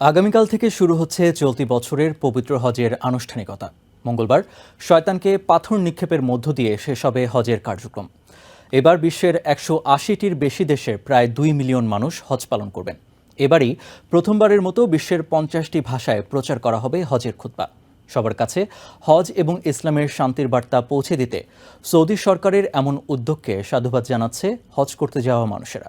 আগামীকাল থেকে শুরু হচ্ছে চলতি বছরের পবিত্র হজের আনুষ্ঠানিকতা। মঙ্গলবার শয়তানকে পাথর নিক্ষেপের মধ্য দিয়ে শেষ হবে হজের কার্যক্রম। এবার বিশ্বের একশো আশিটির বেশি দেশের প্রায় দুই মিলিয়ন মানুষ হজ পালন করবেন। এবারই প্রথমবারের মতো বিশ্বের পঞ্চাশটি ভাষায় প্রচার করা হবে হজের খুতবা। সবার কাছে হজ এবং ইসলামের শান্তির বার্তা পৌঁছে দিতে সৌদি সরকারের এমন উদ্যোগকে সাধুবাদ জানাচ্ছে হজ করতে যাওয়া মানুষেরা।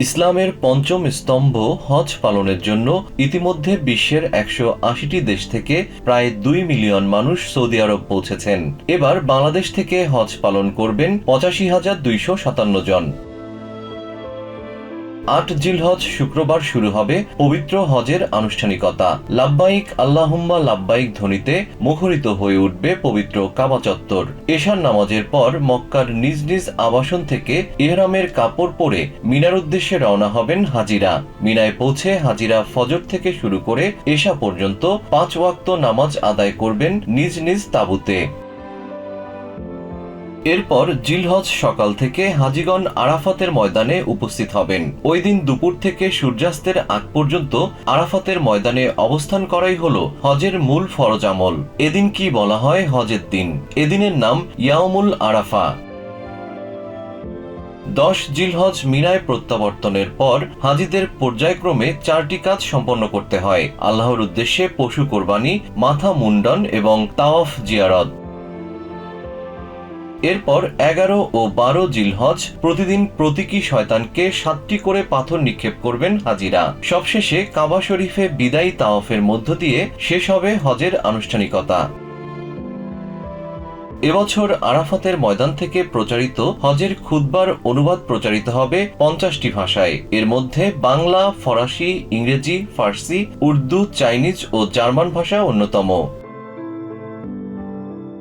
ইসলামের পঞ্চম স্তম্ভ হজ পালনের জন্য ইতিমধ্যে বিশ্বের একশো আশিটি দেশ থেকে প্রায় দুই মিলিয়ন মানুষ সৌদি আরব পৌঁছেছেন। এবার বাংলাদেশ থেকে হজ পালন করবেন পঁচাশি হাজার দুইশো সাতান্ন জন। আট জিলহজ শুক্রবার শুরু হবে পবিত্র হজের আনুষ্ঠানিকতা। লাব্বাইক আল্লাহুম্মা লাব্বাইক ধ্বনিতে মুখরিত হয়ে উঠবে পবিত্র কাবা চত্বর। এশার নামাজের পর মক্কার নিজ নিজ আবাসন থেকে ইহরামের কাপড় পরে মিনার উদ্দেশ্যে রওনা হবেন হাজিরা। মিনায় পৌঁছে হাজিরা ফজর থেকে শুরু করে এশা পর্যন্ত পাঁচ ওয়াক্ত নামাজ আদায় করবেন নিজ নিজ তাঁবুতে। এরপর জিলহজ সকাল থেকে হাজিগণ আরাফাতের ময়দানে উপস্থিত হবেন। ওই দিন দুপুর থেকে সূর্যাস্তের আগ পর্যন্ত আরাফাতের ময়দানে অবস্থান করাই হল হজের মূল ফরজ আমল। এদিন কি বলা হয় হজের দিন? এদিনের নাম ইয়াউমুল আরাফা। দশ জিলহজ মিনায় প্রত্যাবর্তনের পর হাজিদের পর্যায়ক্রমে চারটি কাজ সম্পন্ন করতে হয়। আল্লাহর উদ্দেশ্যে পশু কোরবানি, মাথা মুন্ডন এবং তাওয়াফ জিয়ারত। এরপর এগারো ও বারো জিলহজ প্রতিদিন প্রতীকী শয়তানকে সাতটি করে পাথর নিক্ষেপ করবেন হাজিরা। সবশেষে কাবা শরীফে বিদায়ী তাওয়াফের মধ্য দিয়ে শেষ হবে হজের আনুষ্ঠানিকতা। এবছর আরাফাতের ময়দান থেকে প্রচারিত হজের খুতবার অনুবাদ প্রচারিত হবে পঞ্চাশটি ভাষায়। এর মধ্যে বাংলা, ফরাসি, ইংরেজি, ফার্সি, উর্দু, চাইনিজ ও জার্মান ভাষা অন্যতম।